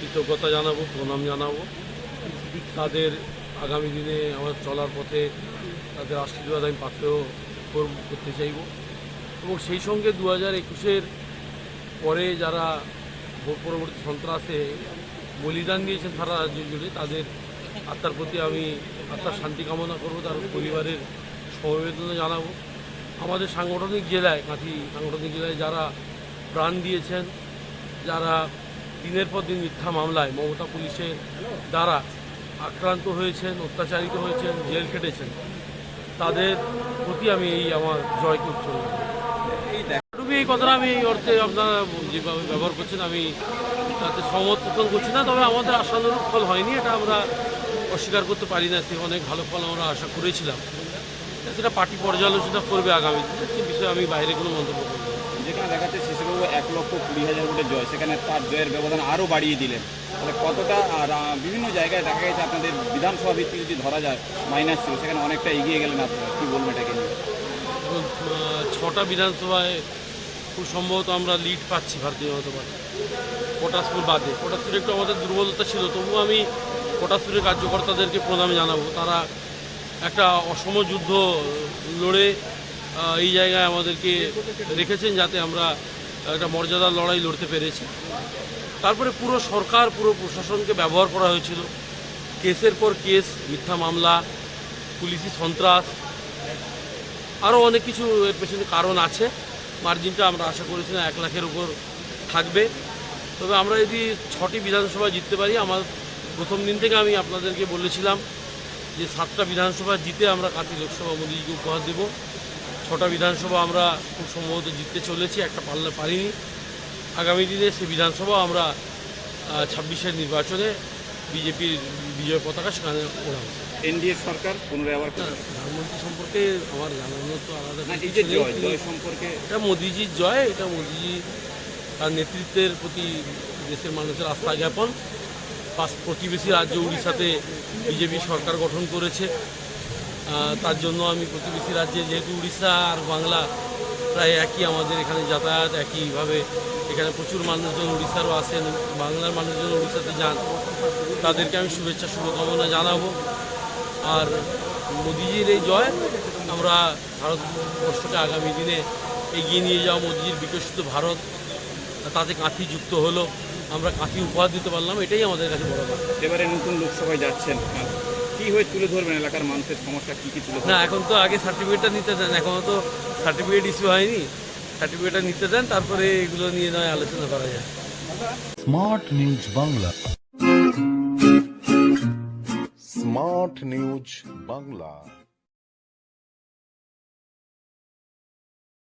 কৃতজ্ঞতা জানাব, প্রণাম জানাব। তাদের আগামী দিনে আমার চলার পথে তাদের আশীর্বাদ আমি কর- করতে চাইব। এবং সেই সঙ্গে দু হাজার একুশের পরে যারা পরবর্তী সন্ত্রাসে বলিদান দিয়েছেন সারা রাজ্য জুড়ে তাদের আত্মার প্রতি আমি আত্মার শান্তি কামনা করব, তার পরিবারের সমবেদনা জানাব। আমাদের সাংগঠনিক জেলায়, কাঁথি সাংগঠনিক জেলায় যারা প্রাণ দিয়েছেন, যারা দিনের পর দিন মিথ্যা মামলায় মমতা পুলিশের দ্বারা আক্রান্ত হয়েছেন অত্যাচারিত হয়েছেন জেল খেটেছেন তাদের প্রতি আমি এই আমার জয়কে করি। এই এই কথাটা আমি এই অর্থে আপনারা যেভাবে ব্যবহার করছেন আমি তাতে পোষণ করছি না তবে আমাদের আশানুরূপ ফল হয়নি এটা আমরা অস্বীকার করতে পারি না সে অনেক ভালো ফল আমরা আশা করেছিলাম সেটা পার্টি পর্যালোচনা করবে আগামী দিনে সে বিষয়ে আমি বাইরে কোনো মন্তব্য করব। যেখানে দেখাচ্ছে শিশুবাবু এক লক্ষ কুড়ি হাজার ভোটের জয়, সেখানে তার জয়ের ব্যবধান আরও বাড়িয়ে দিলেন। তাহলে কতটা বিভিন্ন জায়গায় দেখা গেছে আপনাদের বিধানসভা ভিত্তি যদি ধরা যায় মাইনাস ছিল, সেখানে অনেকটা এগিয়ে গেলেন আপনারা। কী বলবেন এটাকে নিয়ে? ছটা বিধানসভায় খুব সম্ভবত আমরা লিড পাচ্ছি ভারতীয় জনতা পার্টি। পটাশপুর বাদে পটাশপুরে একটু আমাদের দুর্বলতা ছিল, তবুও আমি পটাশপুরের কার্যকর্তাদেরকে প্রণাম জানাব। তারা একটা অসম যুদ্ধ লড়ে এই জায়গায় আমাদেরকে রেখেছেন যাতে আমরা একটা মর্যাদার লড়াই লড়তে পেরেছি। তারপরে পুরো সরকার, পুরো প্রশাসনকে ব্যবহার করা হয়েছিল। কেসের পর কেস, মিথ্যা মামলা, পুলিশি সন্ত্রাস, আরও অনেক কিছু এর পেছনে কারণ আছে। মার্জিনটা আমরা আশা করেছিলাম এক লাখের উপর থাকবে। তবে আমরা যদি ছটি বিধানসভা জিততে পারি, আমার প্রথম দিন থেকে আমি আপনাদেরকে বলেছিলাম যে সাতটা বিধানসভা জিতে আমরা কাতি লোকসভা মোদীজিকে উপহার দেব। ছটা বিধানসভা আমরা খুব সম্ভবত জিততে চলেছি একটা পারলে পারিনি। আগামী দিনে সেই বিধানসভা আমরা ছাব্বিশের নির্বাচনে বিজেপির বিজয় পতাকা সেখানে ওড়াবো। এনডিএ সরকার পুনরায় আবার প্রধানমন্ত্রী সম্পর্কে আমার জানানোর তো আলাদা এই যে জয় জয় সম্পর্কে এটা মোদিজির জয় এটা মোদিজি তার নেতৃত্বের প্রতি দেশের মানুষের আস্থা জ্ঞাপন। পাশ প্রতিবেশী রাজ্য উড়িষ্যাতে বিজেপি সরকার গঠন করেছে। তার জন্য আমি প্রতিবেশী রাজ্যে, যেহেতু উড়িষ্যা আর বাংলা প্রায় একই আমাদের এখানে যাতায়াত, একইভাবে এখানে প্রচুর মানুষজন উড়িষ্যারও আসেন, বাংলার মানুষজন উড়িষ্যাতে যান। তাদেরকে আমি শুভেচ্ছা, শুভকামনা জানাব। আর মোদিজির এই জয় আমরা ভারতবর্ষকে আগামী দিনে এগিয়ে নিয়ে যাওয়া মোদিজির বিকশিত ভারত, তাতে কাঁথি যুক্ত হলো। আমরা কাঁথি উপহার দিতে পারলাম, এটাই আমাদের কাছে বড় কথা এবারে নতুন লোকসভায় যাচ্ছেন। কি হয়ে তুলে ধরবেন? এলাকার মানুষের সমস্যা কি কি তুলে না এখন তো আগে সার্টিফিকেটটা নিতে চান এখনও তো সার্টিফিকেট ইস্যু হয়নি। সার্টিফিকেটটা নিতে চান তারপরে এগুলো নিয়ে নয় আলোচনা করা যায়। Smart news Bangla smart news Bangla